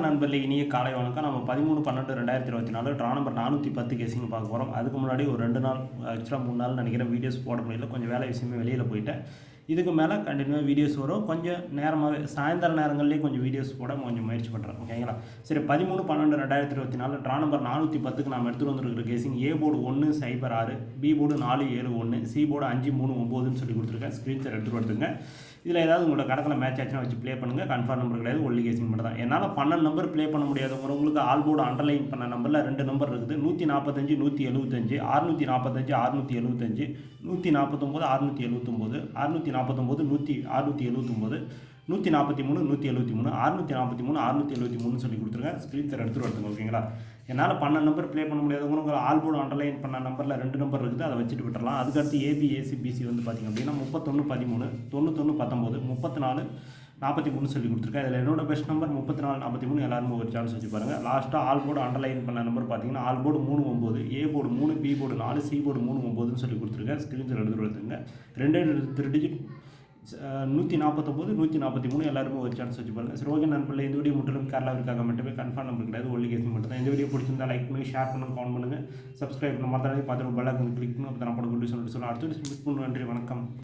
நண்பர்களே இனிய காலை வணக்கம். நம்ம பதிமூணு பன்னெண்டு ரெண்டாயிரத்தி இருபத்தி நாலு ட்ரா நம்பர் நானூற்றி பத்து கேசிங் பார்க்க போகிறோம் அதுக்கு முன்னாடி ஒரு ரெண்டு நாள் ஆக்சுவலாக மூணு நாள் நினைக்கிறேன் வீடியோஸ் போட முடியல. கொஞ்சம் வேலை விஷயமே வெளியில் போயிட்டேன். இதுக்கு மேலே கண்டினியூவாக வீடியோஸ் வரும். கொஞ்சம் நேரமாகவே சாயந்தர நேரங்கள்லேயும் கொஞ்சம் வீடியோஸ் போட கொஞ்சம் முயற்சி பண்ணுறேன் ஓகேங்களா சரி பதிமூணு பன்னெண்டு ரெண்டாயிரத்தி இருபத்தி நாலு ட்ரா நம்பர் நானூற்றி பத்துக்கு நம்ம எடுத்துகிட்டு வந்துருக்கிற கேசிங் ஏ போர்டு ஒன்று சைபர் ஆறு பி போர்டு நாலு ஏழு ஒன்று சி போர்டு அஞ்சு மூணு ஒம்போதுன்னு சொல்லி கொடுத்துருக்கேன். ஸ்க்ரீன்ஷாட் எடுத்துகிட்டு வந்துருங்க இதில் ஏதாவது உங்களோட கடத்தில் மேட்ச் ஆச்சுன்னா வச்சு ப்ளே பண்ணுங்கள் கன்ஃபார்ம் நம்பர் கிடையாது ஒல்லி கேசிங் மட்டும் தான். என்னால் பன்னெண்டு நம்பர் ப்ளே பண்ண முடியாதவங்களுக்கு ஆல் போர்டு அண்டர்லைன் பண்ண நம்பரில் ரெண்டு நம்பர் இருக்குது. நூற்றி நாற்பத்தஞ்சு நூற்றி எழுபத்தஞ்சு அறுநூற்றி நாற்பத்தஞ்சு அறுநூற்றி எழுபத்தஞ்சு நூற்றி நாற்பத்தொம்போது அறுநூற்றி எழுபத்தொம்போது அறுநூற்றி நாற்பத்தொம்போது நூற்றி அறுநூற்றி எழுபத்தொம்போது நூற்றி நாற்பத்தி மூணு நூற்றி எழுபத்தி மூணு அறுநூற்றி நாற்பத்தி மூணு அறுநூற்றி எழுபத்தி மூணு சொல்லி கொடுத்துருங்க. ஸ்க்ரீன் தர எடுத்துகிட்டு வருதுங்க ஓகேங்களா? என்னால் பன்னெண்டு நம்பர் ப்ளே பண்ண முடியாதவங்க உங்கள் ஆல்போர்டு அண்டர்லைன் பண்ண நம்பரில் ரெண்டு நம்பர் இருக்குது. அதை வச்சுட்டு விட்டுறலாம். அதுக்கடுத்து ஏபிஏசிபிசி வந்து பார்த்திங்க அப்படின்னா முப்பத்தொன்று பதிமூணு தொண்ணூத்தொன்று பத்தொம்போது முப்பத்தி நாலு நாற்பத்தி மூணு சொல்லி கொடுத்துருக்கேன். இதில் என்னோட பெஸ்ட் நம்பர் முப்பத்தி நாலு நாற்பத்தி மூணு. எல்லாருமே ஒரு சான்ஸ் வச்சு பாருங்கள் லாஸ்ட்டாக ஆல் போர்டு அண்டர்லைன் பண்ண நம்பர் பார்த்தீங்கன்னா ஆல் போர்டு மூணு ஒம்பது ஏ போர்டு மூணு பி போர்டு நாலு சி போர்டு மூணு ஒம்போதுன்னு சொல்லி கொடுத்துருக்கேன். ஸ்க்ரீன்ஷாட் எடுத்து கொடுத்துருங்க. ரெண்டே த்ரீ டிஜிட் நூற்றி நாற்பத்தொம்போது நூற்றி நாற்பத்தி மூணு. எல்லாருமே ஒரு சான்ஸ் வச்சு பாருங்கள் சரி ஓகே இந்த வீடியோ முற்றிலும் கேரளாவிற்காக மட்டுமே கன்ஃபார்ம் நம்பர் கிடையாது. ஒல்லி கேஸ் மட்டும் தான். இந்த வீடியோ பிடிச்சிருந்தா லைக் பண்ணி ஷேர் பண்ணுங்க கமெண்ட் பண்ணுங்கள் சப்ஸ்கிரைப் பண்ண மாதிரி பார்த்துட்டு பெல் ஐக்கன் கிளிக் பண்ணி அப்போ நான் போட சொல்லி சொல்லிட்டு சொல்ல அடுத்து மிஸ் பண்ணு நன்றி வணக்கம்.